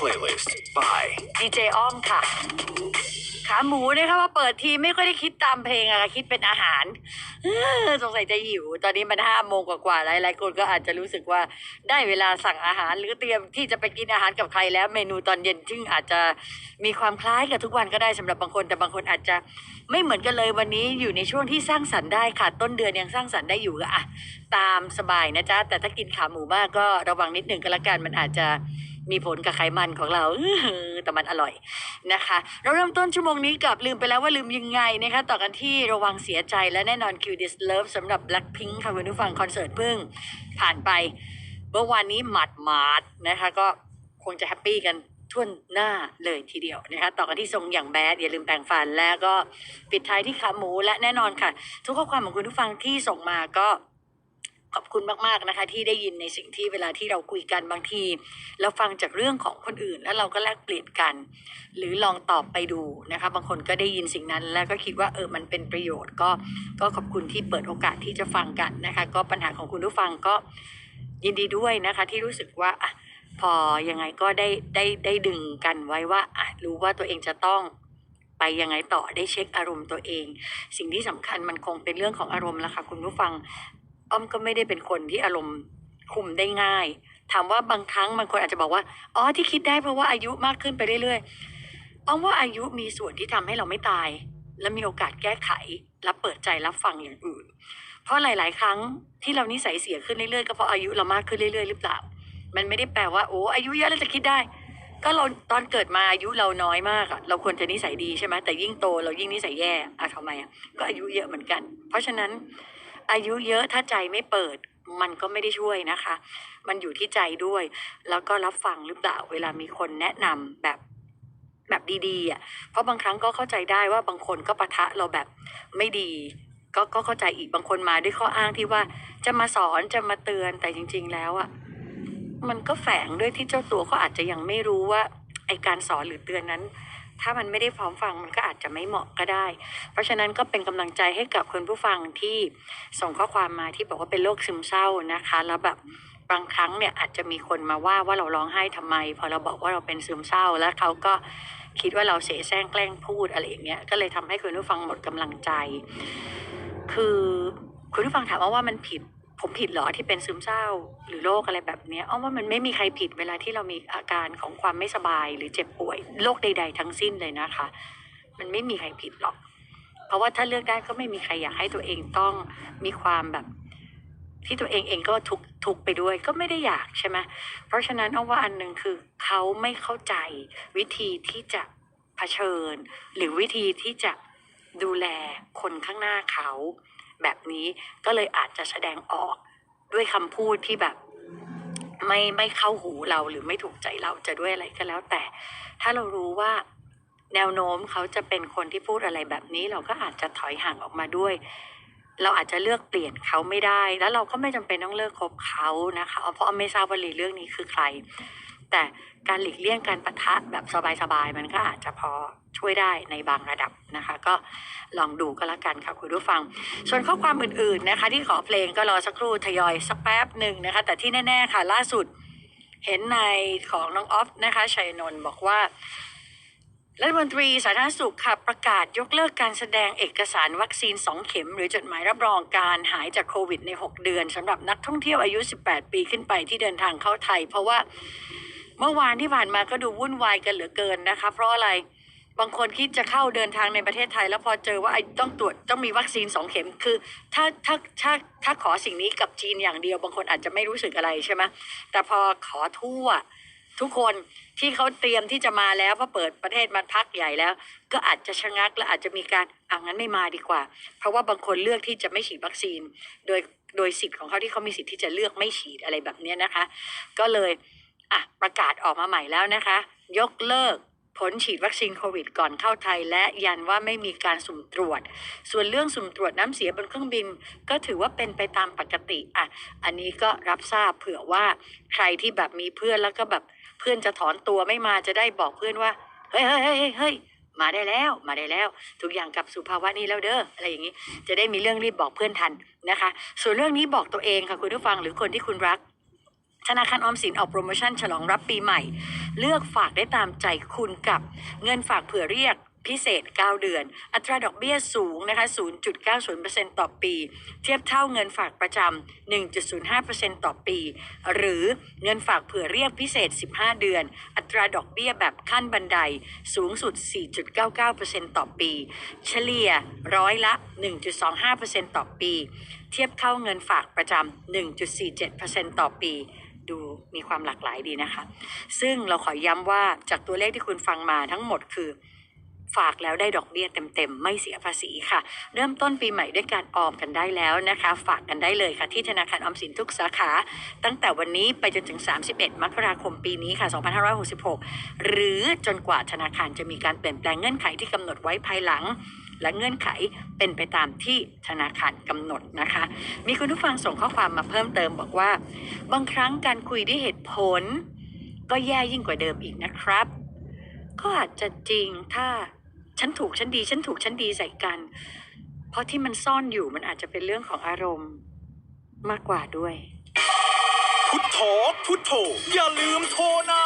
Playlist by ดีเจอ้อมค่ะ ขาหมูนะคะว่าเปิดทีไม่ค่อยได้คิดตามเพลงอะคิดเป็นอาหารเออสงสัยจะหิว ตอนนี้มันห้าโมงกว่าๆหลายๆคนก็อาจจะรู้สึกว่าได้เวลาสั่งอาหาร หรือเตรียมที่จะไปกินอาหารกับใครแล้วเมนูตอนเย็นซึ่งอาจจะมีความคล้ายกับทุกวันก็ได้สำหรับบางคน แต่บางคนอาจจะไม่เหมือนกันเลยวันนี้อยู่ในช่วงที่สร้างสรรค์ได้ค่ะ ต้นเดือนยังสร้างสรรค์ได้อยู่ก็อะตามสบายนะจ๊ะแต่ถ้ากินขาหมูมากก็ระวังนิดหนึ่งก็แล้วกันมันอาจจะ มีผลกับไขมันของเราแต่มันอร่อยนะคะ เราเริ่มต้นชั่วโมงนี้กับลืมไปแล้วว่าลืมยังไงนะคะ ต่อกันที่ระวังเสียใจและแน่นอน Q This Love สำหรับ Blackpink ค่ะคุณผู้ฟังคอนเสิร์ตเพิ่ง ผ่านไปเมื่อวานนี้หมัดหมาดนะคะก็คงจะแฮปปี้กันทั่วหน้าเลยทีเดียวนะคะต่อกันที่ทรงอย่างแบดอย่าลืมแปรงฟันแล้วก็ปิดท้ายที่ขาหมูและแน่นอนค่ะ ทุกข้อความของคุณผู้ฟังที่ส่งมาก็ ขอบคุณมากๆนะคะ ที่ได้ยินในสิ่งที่เวลาที่เราคุยกันบางทีเราฟังจากเรื่องของคนอื่น แล้วเราก็แลกเปลี่ยนกัน หรือลองตอบไปดูนะคะ บางคนก็ได้ยินสิ่งนั้น แล้วก็คิดว่าเออมันเป็นประโยชน์ก็ก็ขอบคุณที่เปิดโอกาสที่จะฟังกันนะคะ ก็ปัญหาของคุณผู้ฟังก็ยินดีด้วยนะคะที่รู้สึกว่าอะพอยังไงก็ได้ได้ได้ดึงกันไว้ว่าอะรู้ว่าตัวเองจะต้องไปยังไงต่อได้เช็คอารมณ์ตัวเอง สิ่งที่สำคัญมันคงเป็นเรื่องของอารมณ์ละค่ะคุณผู้ฟัง อ้อมก็ไม่ได้เป็นคนที่อารมณ์คุมได้ง่าย ถามว่าบางครั้งบางคนอาจจะบอกว่า อ๋อที่คิดได้เพราะว่าอายุมากขึ้นไปเรื่อยๆอ้อมว่าอายุมีส่วนที่ทำให้เราไม่ตาย และมีโอกาสแก้ไขและเปิดใจรับฟังอย่างอื่น เพราะหลาย ๆ ครั้งที่เรานิสัยเสียขึ้นเรื่อยๆก็เพราะอายุเรามากขึ้นเรื่อยๆหรือเปล่า มันไม่ได้แปลว่าโอ้อายุเยอะแล้วจะคิดได้ ก็เราตอนเกิดมาอายุเราน้อยมากอะเราควรจะนิสัยดีใช่ไหมแต่ยิ่งโตเรายิ่งนิสัยแย่อะทำไมอะก็อายุเยอะเหมือนกัน เพราะฉะนั้น อายุเยอะถ้าใจไม่เปิด มันก็ไม่ได้ช่วยนะคะ มันอยู่ที่ใจด้วย แล้วก็รับฟังหรือเปล่าเวลามีคนแนะนำแบบแบบดีๆอะ เพราะบางครั้งก็เข้าใจได้ว่าบางคนก็ปะทะเราแบบไม่ดี ก็ก็เข้าใจอีกบางคนมาด้วยข้ออ้างที่ว่าจะมาสอนจะมาเตือนแต่จริง ๆ แล้วอะมันก็แฝงด้วยที่เจ้าตัวเขาอาจจะยังไม่รู้ว่าไอการสอนหรือเตือนนั้น ถ้ามันไม่ได้พร้อมฟังมันก็อาจจะไม่เหมาะก็ได้ เพราะฉะนั้นก็เป็นกำลังใจให้กับคุณผู้ฟังที่ส่งข้อความมาที่บอกว่าเป็นโรคซึมเศร้านะคะ แล้วแบบบางครั้งเนี่ยอาจจะมีคนมาว่าว่าเราร้องไห้ทำไม พอเราบอกว่าเราเป็นซึมเศร้าแล้วเขาก็คิดว่าเราเสแสร้งแกล้งพูดอะไรอย่างเงี้ยก็เลยทำให้คุณผู้ฟังหมดกำลังใจ คือคุณผู้ฟังถามว่าว่ามันผิด ผมผิดเหรอที่เป็นซึมเศร้าหรือโรคอะไรแบบเนี้ยอ้อมว่ามันไม่มีใครผิดเวลาที่เรามีอาการของความไม่สบายหรือเจ็บป่วยโรคใด ๆ ทั้งสิ้นเลยนะคะ มันไม่มีใครผิดหรอก เพราะว่าถ้าเลือกได้ก็ไม่มีใครอยากให้ตัวเองต้องมีความแบบ ที่ตัวเองเองก็ทุกทุกไปด้วยก็ไม่ได้อยากใช่ไหมเพราะฉะนั้นเอาว่าอันหนึ่งคือเขาไม่เข้าใจวิธีที่จะเผชิญ หรือวิธีที่จะดูแลคนข้างหน้าเขา แบบนี้ก็เลยอาจจะแสดงออกด้วยคำพูดที่แบบไม่ไม่เข้าหูเราหรือไม่ถูกใจเราจะด้วยอะไรก็แล้ว แต่ ถ้าเรารู้ว่าแนวโน้มเขาจะเป็นคนที่พูดอะไรแบบนี้ เราก็อาจจะถอยห่างออกมาด้วย เราอาจจะเลือกเปลี่ยนเขาไม่ได้ แล้วเราก็ไม่จำเป็นต้องเลิกคบเขานะคะเพราะไม่ทราบว่าลีเรื่องนี้คือใคร แต่การหลีกเลี่ยงการปะทะแบบสบายๆมันก็อาจจะพอ ช่วยได้ในบางระดับนะคะ ก็ลองดูก็แล้วกันค่ะคุณผู้ฟัง ส่วนข้อความอื่นๆนะคะ ที่ขอเพลงก็รอสักครู่ทยอยสักแป๊บหนึ่งนะคะ แต่ที่แน่ ๆ ค่ะ ล่าสุดเห็นในของน้องออฟนะคะชัยนนท์บอกว่ารัฐมนตรีสาธารณสุขค่ะประกาศยกเลิกการแสดงเอกสารวัคซีน 2 เข็ม หรือจดหมายรับรองการหายจากโควิดใน 6 เดือนสำหรับนักท่องเที่ยวอายุ 18 ปีขึ้นไปที่เดินทางเข้าไทย เพราะว่าเมื่อวานที่ผ่านมาก็ดูวุ่นวายกันเหลือเกินนะคะ เพราะอะไร บางคนคิดจะเข้าเดินทางในประเทศไทย แล้วพอเจอว่าไอ้ต้องตรวจต้องมีวัคซีน2เข็มคือ ถ้าถ้าถ้าถ้าขอสิ่งนี้กับจีนอย่างเดียว บางคนอาจจะไม่รู้สึกอะไรใช่ไหมแต่พอขอทั่ว ทุกคนที่เขาเตรียมที่จะมาแล้วพราะเปิดประเทศมาพักใหญ่แล้ว ก็อาจจะชะงักและอาจจะมีการอ่างั้นไม่มาดีกว่า เพราะว่าบางคนเลือกที่จะไม่ฉีดวัคซีน โดยโดยสิทธิ์ของเขาที่เขามีสิทธิ์ที่จะเลือกไม่ฉีดอะไรแบบนี้นะคะ ก็เลยอะประกาศออกมาใหม่แล้วนะคะ ยกเลิก ผลฉีดวัคซีนโควิดก่อนเข้าไทย และยันว่าไม่มีการสุ่มตรวจ ส่วนเรื่องสุ่มตรวจน้ำเสียบนเครื่องบิน ก็ถือว่าเป็นไปตามปกติอะอันนี้ก็รับทราบเผื่อว่าใครที่แบบมีเพื่อนแล้วก็แบบเพื่อนจะถอนตัวไม่มาจะได้บอกเพื่อนว่าเฮ้ยเฮ้ยเฮ้ยเฮ้ยมาได้แล้วมาได้แล้ว ทุกอย่างกลับสู่ภาวะนี้แล้วเด้ออะไรอย่างนี้ จะได้มีเรื่องรีบบอกเพื่อนทันนะคะ ส่วนเรื่องนี้บอกตัวเองค่ะคุณผู้ฟังหรือคนที่คุณรัก ธนาคารออมสินออกโปรโมชั่นฉลองรับปีใหม่ เลือกฝากได้ตามใจคุณกับเงินฝากเผื่อเรียกพิเศษ 9 เดือน อัตราดอกเบี้ยสูงนะคะ 0.90%ต่อปี เทียบเท่าเงินฝากประจำ 1.05%ต่อปี หรือเงินฝากเผื่อเรียกพิเศษ 15 เดือน อัตราดอกเบี้ยแบบขั้นบันไดสูงสุด 4.99%ต่อปี เฉลี่ยร้อยละ 1.25%ต่อปี เทียบเท่าเงินฝากประจำ 1.47%ต่อปี ดูมีความหลากหลายดีนะคะ ซึ่งเราขอย้ำว่าจากตัวเลขที่คุณฟังมาทั้งหมดคือฝากแล้วได้ดอกเบี้ยเต็มๆ ไม่เสียภาษีค่ะ เริ่มต้นปีใหม่ด้วยการออมกันได้แล้วนะคะ ฝากกันได้เลยค่ะที่ธนาคารออมสินทุกสาขา ตั้งแต่วันนี้ไปจนถึง 31 มกราคมปีนี้ค่ะ 2566 หรือจนกว่าธนาคารจะมีการเปลี่ยนแปลงเงื่อนไขที่กำหนดไว้ภายหลัง และเงื่อนไขเป็นไปตามที่ธนาคารกำหนดนะคะ มีคุณผู้ฟังส่งข้อความมาเพิ่มเติมบอกว่า บางครั้งการคุยด้วยเหตุผล ก็แย่ยิ่งกว่าเดิมอีกนะครับ ก็อาจจะจริงถ้าฉันถูกฉันดี ฉันถูกฉันดีใส่กัน เพราะที่มันซ่อนอยู่มันอาจจะเป็นเรื่องของอารมณ์มากกว่าด้วย พุทโธพุทโธอย่าลืมโทรนะ